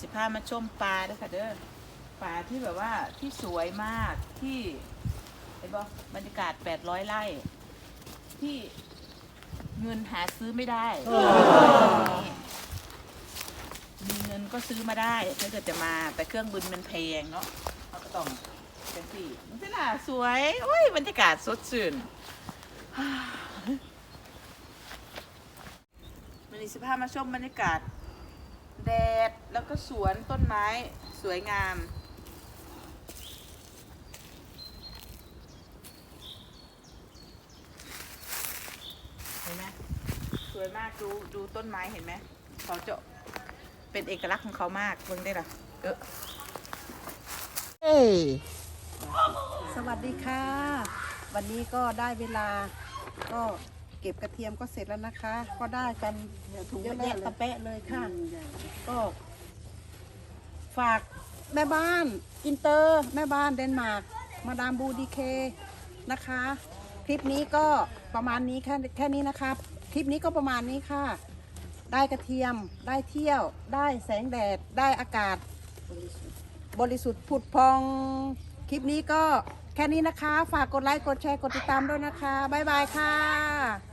สิพามาชมปลาด้อค่ะเด้อปลาที่แบบว่าที่สวยมากที่เห็นบ่บรรยากาศแปดร้อยไร่ที่เงินหาซื้อไม่ได้ มีเงินก็ซื้อมาได้ถ้าเกิดจะมาแต่เครื่องบินมันแพงเนาะเราก็ต้องเป็นสี่มันเป็นล่ะสวยโอ้ยบรรยากาศสดชื่นมันนี้สิพามาชมบรรยากาศ แดด แล้วก็สวนต้นไม้สวยงาม เห็นไหมสวยมากดูดูต้นไม้เห็นไหมเขาจะเป็นเอกลักษณ์ของเขามากเบิ่งได้หรอเออเอ้ยสวัสดีค่ะ วันนี้ก็ได้เวลาก็ เก็บกระเทียมก็เสร็จแล้วนะคะ ก็ได้กันเยอะแยะตะแปะเลยค่ะ ก็ ฝากแม่บ้านอินเตอร์ แม่บ้านเดนมาร์กมาดามบูดีเคนะคะ คลิปนี้ก็ประมาณนี้แค่แค่นี้นะครับคลิปนี้ก็ประมาณนี้ค่ะ ได้กระเทียมได้เที่ยว ได้แสงแดดได้อากาศ บริสุทธิ์ผุดพอง คลิปนี้ก็แค่นี้นะคะ ฝากกดไลค์ กดแชร์ กดติดตามด้วยนะคะ บ๊ายบายค่ะ